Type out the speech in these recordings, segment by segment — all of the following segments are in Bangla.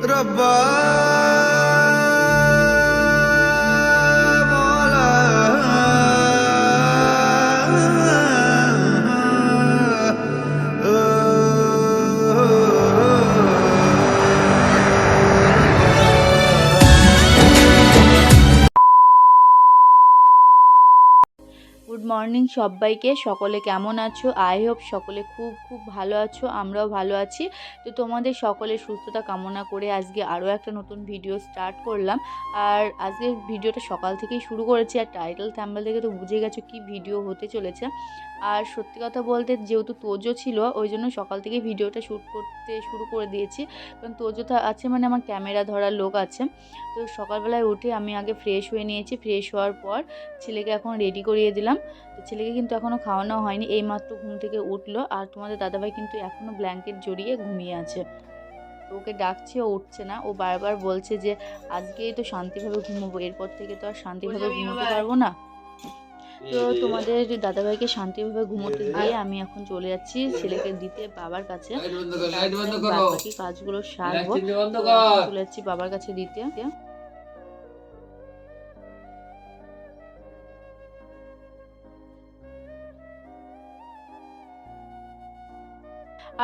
रब्बा মর্নিং সবাইকে সকলে কেমন আছো? আই হোপ সকলে খুব খুব ভালো আছো। আমরাও ভালো আছি। তো তোমাদের সকলের সুস্থতা কামনা করে আজকে আরও একটা নতুন ভিডিও স্টার্ট করলাম। আর আজকে ভিডিওটা সকাল থেকেই শুরু করেছি। আর টাইটেল থ্যাম্বেল থেকে তো বুঝে গেছো কি ভিডিও হতে চলেছে। আর সত্যি কথা বলতে যেহেতু তোজো ছিল, ওই জন্য সকাল থেকে ভিডিওটা শ্যুট করতে শুরু করে দিয়েছি। কারণ তোজো আছে মানে আমার ক্যামেরা ধরার লোক আছে। তো সকালবেলায় উঠে আমি আগে ফ্রেশ হয়ে নিয়েছি। ফ্রেশ হওয়ার পর ছেলেকে এখন রেডি করিয়ে দিলাম। ছেলেকে কিন্তু এখনও খাওয়ানো হয়নি এইমাত্র ঘুম থেকে উঠল আর তোমাদের দাদাভাই কিন্তু এখনও ব্ল্যাঙ্কেট জড়িয়ে ঘুমিয়ে আছে। ওকে ডাকছে ও উঠছে না ও বারবার বলছে যে আজকেই তো শান্তিভাবে ঘুমোবো এরপর থেকে তো আর শান্তিভাবে ঘুমোতে পারব না। তো তোমাদের দাদাভাইকে শান্তিভাবে ঘুমোতে দিয়ে আমি এখন চলে যাচ্ছি ছেলেকে দিতে বাবার কাছে। বাকি কাজগুলো সারবো। চলে যাচ্ছি বাবার কাছে দিতে।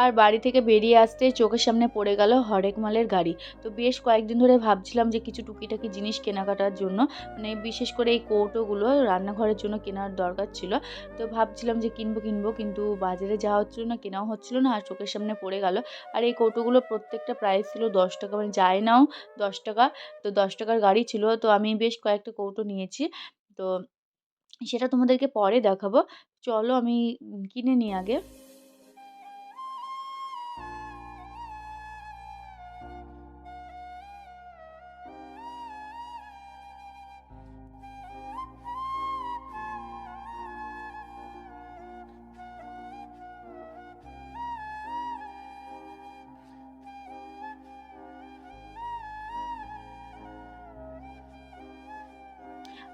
আর বাড়ি থেকে বেরিয়ে আসতে চোখের সামনে পড়ে গেল হরেক মালের গাড়ি। তো বেশ কয়েকদিন ধরে ভাবছিলাম যে কিছু টুকিটাকি জিনিস কেনাকাটার জন্য মানে বিশেষ করে এই কৌটোগুলো রান্নাঘরের জন্য কেনার দরকার ছিল। তো ভাবছিলাম যে কিনবো কিনবো, কিন্তু বাজারে যাওয়া হচ্ছিল না কেনাও হচ্ছিল না, আর চোখের সামনে পড়ে গেল। আর এই কৌটোগুলো প্রত্যেকটা প্রাইস ছিল দশ টাকা মানে যায় নাও দশ টাকা, তো দশ টাকার গাড়ি ছিল। তো আমি বেশ কয়েকটা কৌটো নিয়েছি। তো সেটা তোমাদেরকে পরে দেখাবো। চলো আমি কিনে নিই আগে।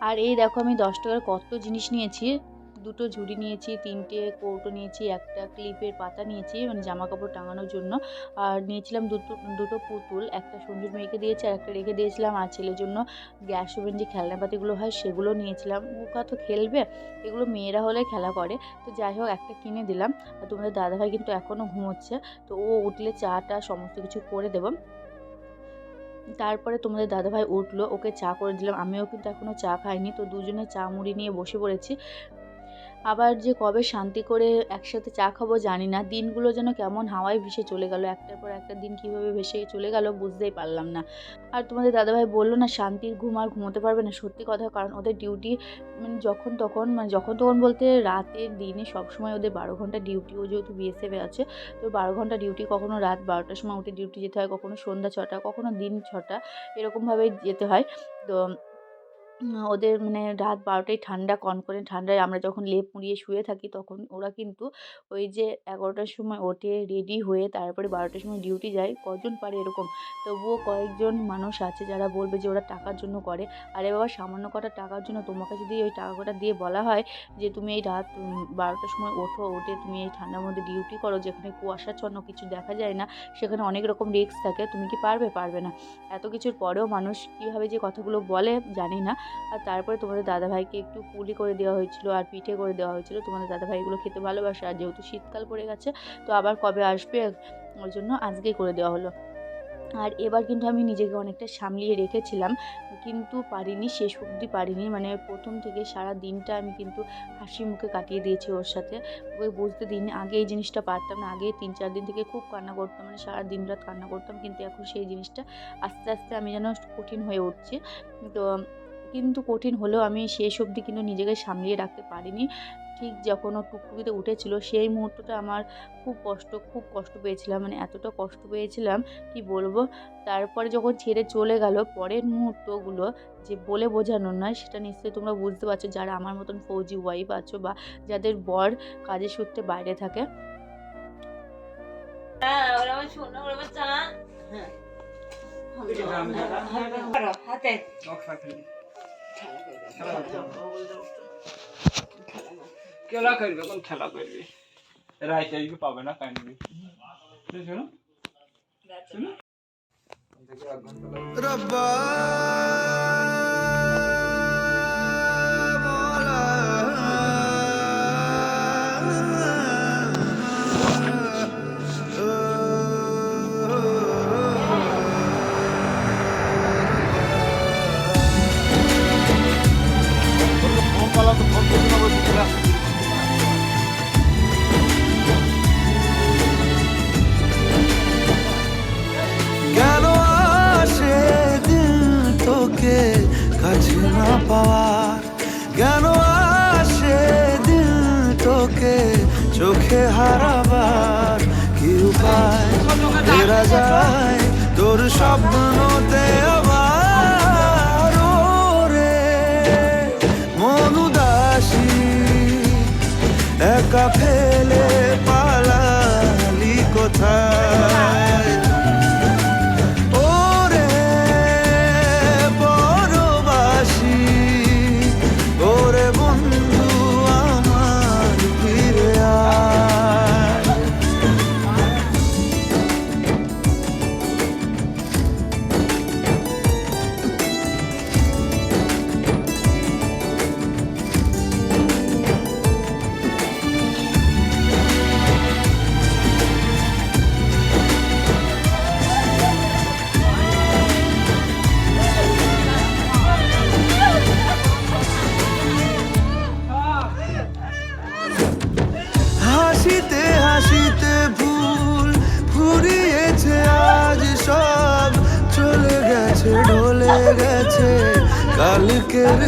আর এই দেখো আমি দশ টাকার কত জিনিস নিয়েছি। দুটো ঝুড়ি নিয়েছি, তিনটে কৌটো নিয়েছি, একটা ক্লিপের পাতা নিয়েছি মানে জামা কাপড় টাঙানোর জন্য। আর নিয়েছিলাম দুটো দুটো পুতুল, একটা সঞ্জুর মেয়েকে দিয়েছি আর একটা রেখে দিয়েছিলাম। আর ছেলের জন্য গ্যাস ওভেন যে খেলনাপাতিগুলো হয় সেগুলো নিয়েছিলাম। ওকা তো খেলবে, এগুলো মেয়েরা হলে খেলা করে। তো যাই হোক, একটা কিনে দিলাম। আর তোমাদের দাদাভাই কিন্তু এখনও ঘুমোচ্ছে। তো ও উঠলে চাটা সমস্ত কিছু করে দেবো। তারপরে তোমাদের দাদাভাই উঠল, ওকে চা করে দিলাম। আমিও কিন্তু এখনও চা খাইনি, তো দুজনে চা মুড়ি নিয়ে বসে পড়েছি। আবার যে কবে শান্তি করে একসাথে চা খাব জানি না। দিনগুলো যেন কেমন হাওয়ায় ভেসে চলে গেল, একটার পর একটা দিন কীভাবে ভেসে চলে গেল বুঝতেই পারলাম না। আর তোমাদের দাদাভাই বলল না, শান্তির ঘুম আর ঘুমোতে পারবে না, সত্যি কথা, কারণ ওদের ডিউটি মানে যখন তখন মানে যখন তখন বলতে রাতের দিনে সবসময় ওদের বারো ঘণ্টা ডিউটি ও যেহেতু বিএসএফে আছে, তো বারো ঘণ্টা ডিউটি কখনো রাত বারোটার সময় উঠে ডিউটি যেতে হয়, কখনো সন্ধ্যা ছটা, কখনো দিন ছটা এরকমভাবেই যেতে হয়। তো ওদের মানে রাত বারোটায় ঠান্ডা, কনকনে ঠান্ডায় আমরা যখন লেপ মুড়িয়ে শুয়ে থাকি তখন ওরা কিন্তু ওই যে এগারোটার সময় ওঠে রেডি হয়ে তারপরে বারোটার সময় ডিউটি যায়। কজন পারে এরকম? তবুও কয়েকজন মানুষ আছে যারা বলবে যে ওরা টাকার জন্য করে। আরে বাবা, সামান্য কটা টাকার জন্য তোমাকে যদি ওই টাকা কটা দিয়ে বলা হয় যে তুমি এই রাত বারোটার সময় ওঠো, ওঠে তুমি এই ঠান্ডার মধ্যে ডিউটি করো, যেখানে কুয়াশাচ্ছন্ন কিছু দেখা যায় না, সেখানে অনেক রকম রিস্ক থাকে, তুমি কি পারবে? পারবে না। এত কিছুর পরেও মানুষ কীভাবে যে কথাগুলো বলে জানি না। আর তারপরে তোমাদের দাদাভাইকে একটু পুলি করে দেওয়া হয়েছিল আর পিঠে করে দেওয়া হয়েছিল। তোমাদের দাদাভাই এগুলো খেতে ভালোবাসে আর যেহেতু শীতকাল পড়ে গেছে, তো আবার কবে আসবে ওই জন্য আজকেই করে দেওয়া হলো। আর এবার কিন্তু আমি নিজেকে অনেকটা সামলিয়ে রেখেছিলাম, কিন্তু পারিনি, শেষ অবধি পারিনি। মানে প্রথম থেকে সারা দিনটা আমি কিন্তু হাসি মুখে কাটিয়ে দিয়েছি ওর সাথে। ওকে বুঝতে দিইনি, আগে এই জিনিসটা পারতাম না, আগে তিন চার দিন থেকে খুব কান্না করতাম মানে সারা দিন রাত কান্না করতাম, কিন্তু এখন সেই জিনিসটা আস্তে আস্তে আমি যেন কঠিন হয়ে উঠছি। তো কিন্তু কঠিন হলেও আমি শেষ অবধি কিন্তু নিজেকে সামলিয়ে রাখতে পারিনি ঠিক যখন ও টুকটুকিতে উঠেছিল সেই মুহূর্তটা আমার খুব কষ্ট খুব কষ্ট পেয়েছিলাম মানে এতটা কষ্ট পেয়েছিলাম কি বলব তারপরে যখন ছেড়ে চলে গেল পরের মুহূর্তগুলো যে বলে বোঝানোর নয় সেটা নিশ্চয়ই তোমরা বুঝতে পারছ যারা আমার মতন ফৌজি ওয়াইফ আছো বা যাদের বর কাজের সূত্রে বাইরে থাকে হ্যাঁ ওরা আমার শোনো ওরা আমার চা হ্যাঁ হাতে খেলা করবে। কোন খেলা করবে রাইতে আইবে পাবে না কাইন্ডলি শুনো শুনো। রব্বা। কাছে না পাওয়ার জ্ঞান আসে দিন তোকে? চোখে হারাবার কি উপায়? যায় তোর স্বপ্নতে। গেছে ঢলে গেছে। কালকের